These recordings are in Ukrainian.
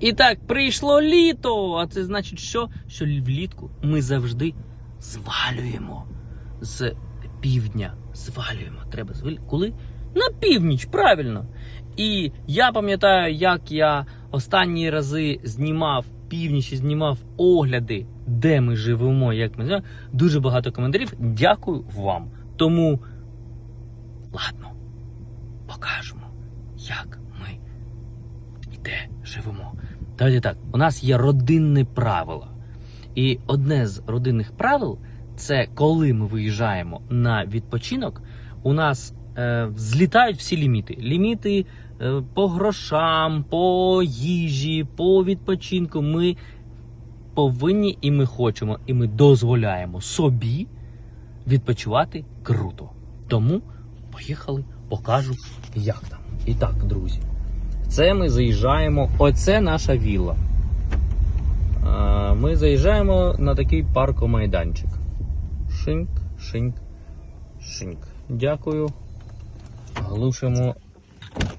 І так, прийшло літо. А це значить, що? Що влітку ми завжди звалюємо з півдня. Звалюємо. Треба звалювати. Коли? На північ, правильно. І я пам'ятаю, як я останні рази знімав північ і знімав огляди, де ми живемо, як ми живемо. Дуже багато коментарів. Дякую вам. Тому, ладно, покажемо, як де живемо. Давайте так, у нас є родинне правило. І одне з родинних правил це коли ми виїжджаємо на відпочинок, у нас е, злітають всі ліміти. Ліміти е, по грошам, по їжі, по відпочинку. Ми повинні і ми хочемо, і ми дозволяємо собі відпочивати круто. Тому поїхали, покажу, як там. І так, друзі. Це ми заїжджаємо. Оце наша вілла. Ми заїжджаємо на такий паркомайданчик. Шинк, шинк, шинк. Дякую. Глушимо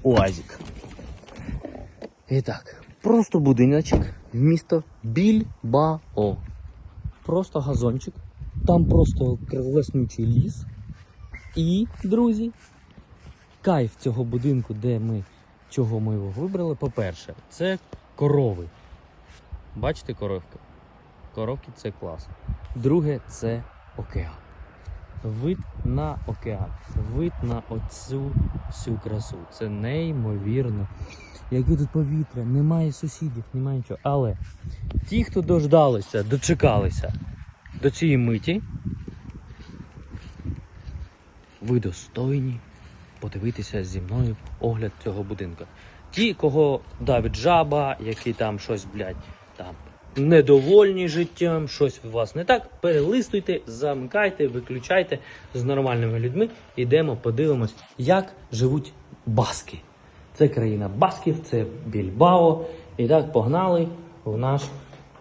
УАЗик. І так, просто будиночок в місто Більбао. Просто газончик. Там просто кровеснючий ліс. І, друзі, кайф цього будинку, де ми чого ми його вибрали, по-перше, це корови. Бачите коровки? Коровки це клас. Друге це океан. Вид на океан, вид на оцю всю красу. Це неймовірно. Яке тут повітря, немає сусідів, немає нічого. Але ті, хто дождалися, дочекалися до цієї миті, ви достойні подивитися зі мною огляд цього будинку. Ті, кого давить жаба, які там щось, блядь, там недовольні життям, щось у вас не так, перелистуйте, замикайте, виключайте з нормальними людьми. Йдемо, подивимось, як живуть баски. Це країна басків, це Більбао. І так погнали в наш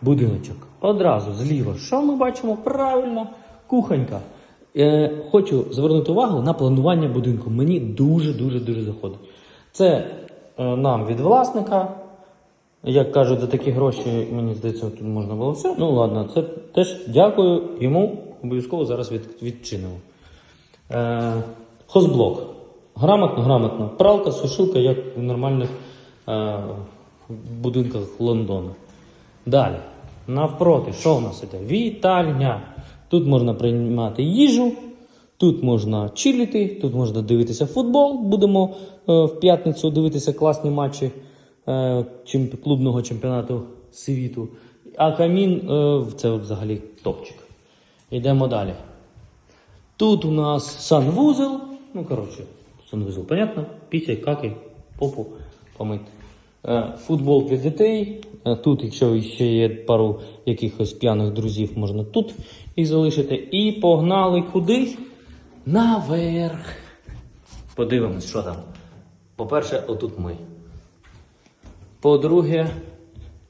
будиночок. Одразу зліва, що ми бачимо? Правильно, кухонька. Е, хочу звернути увагу на планування будинку. Мені дуже дуже заходить. Це е, нам від власника. Як кажуть, за такі гроші, мені здається, тут можна було все. Ну ладно, це теж дякую йому. Обов'язково зараз від, відчинимо. Е, хозблок. Грамотно, грамотно. Пралка, сушилка, як в нормальних е, будинках Лондону. Далі. Навпроти, що у нас іде? Вітальня. Тут можна приймати їжу, тут можна чилити, тут можна дивитися футбол. Будемо е, в п'ятницю дивитися класні матчі е, клубного чемпіонату світу. А камін е, це взагалі топчик. Йдемо далі. Тут у нас санвузел. Ну, коротше, санвузел, понятно? Пісяй, какай, попу помити. Е, Футбол для дітей. Е, Тут, якщо ще є пару якихось п'яних друзів, можна тут їх залишити. І погнали куди? Наверх. Подивимось, що там. По-перше, отут ми. По-друге,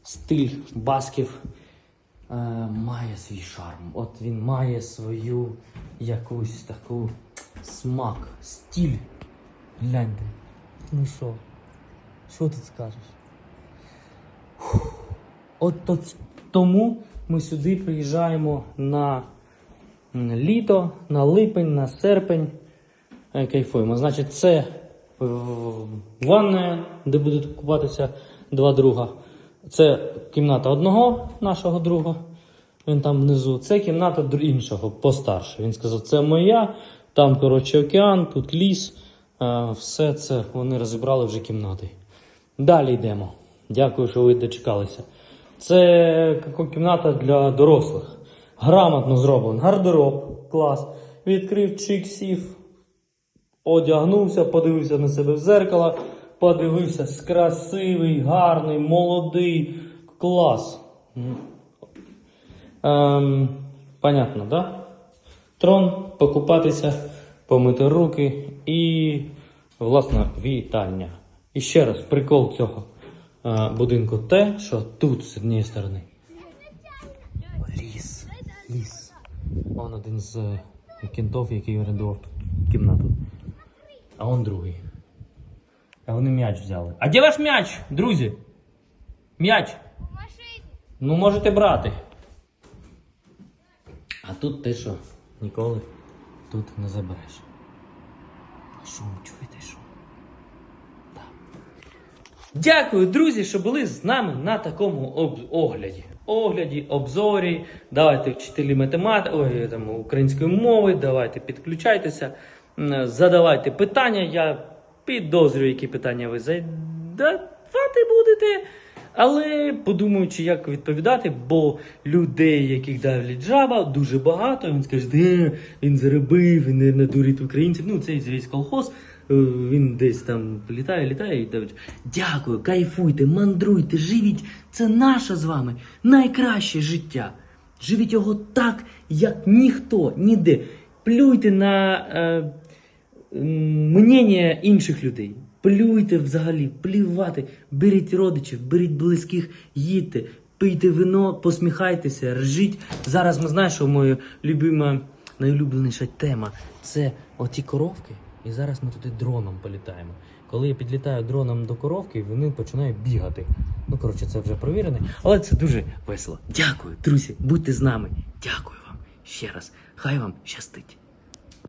стиль басків е, має свій шарм. От він має свою якусь таку смак, стиль. Гляньте. Ну що? Що тут скажеш? От тому ми сюди приїжджаємо на літо, на липень, на серпень. Е, Кайфуємо. Значить, це ванна, де будуть купатися два друга. Це кімната одного нашого друга. Він там внизу. Це кімната іншого, постарше. Він сказав, це моя, там, коротше, океан, тут ліс. Е, Все це вони розібрали вже кімнати. Далі йдемо. Дякую, що ви дочекалися. Це кімната для дорослих. Грамотно зроблено. Гардероб, клас. Відкрив чик, сів, одягнувся, подивився на себе в зеркало, подивився красивий, гарний, молодий. Клас. Ем, понятно, да? Трон, покупатися, помити руки і, власне, вітання. І ще раз, прикол цього е, будинку те, що тут з однієї сторони. Ліс. Ліс. Он один з е, кінтов, який орендував тут кімнату. А он другий. А вони м'яч взяли. А де ваш м'яч, друзі? М'яч. Ну, можете брати. А тут ти що? Ніколи тут не забереш. А шум, чуєте шум? Дякую, друзі, що були з нами на такому огляді. Огляді, обзорі. Давайте вчителі математики, української мови, давайте підключайтеся, задавайте питання. Я підозрюю, які питання ви задавати будете. Але подумаючи, як відповідати, бо людей, яких давлять жаба, дуже багато. Він скаже, де він заробив, він не надурить українців. Ну, цей весь колхоз. Е, Він десь там літає, літає і давить. Дякую, кайфуйте, мандруйте, живіть. Це наше з вами найкраще життя. Живіть його так, як ніхто, ніде. Плюйте на е, мнення інших людей. Плюйте взагалі, плювати. Беріть родичів, беріть близьких, їдьте, пийте вино, посміхайтеся, ржіть. Зараз ми знаємо, що моя любима, найулюбленіша тема це оті коровки. І зараз ми туди дроном політаємо. Коли я підлітаю дроном до коровки, вони починають бігати. Ну, коротше, це вже провірене, але це дуже весело. Дякую, друзі, будьте з нами. Дякую вам ще раз. Хай вам щастить.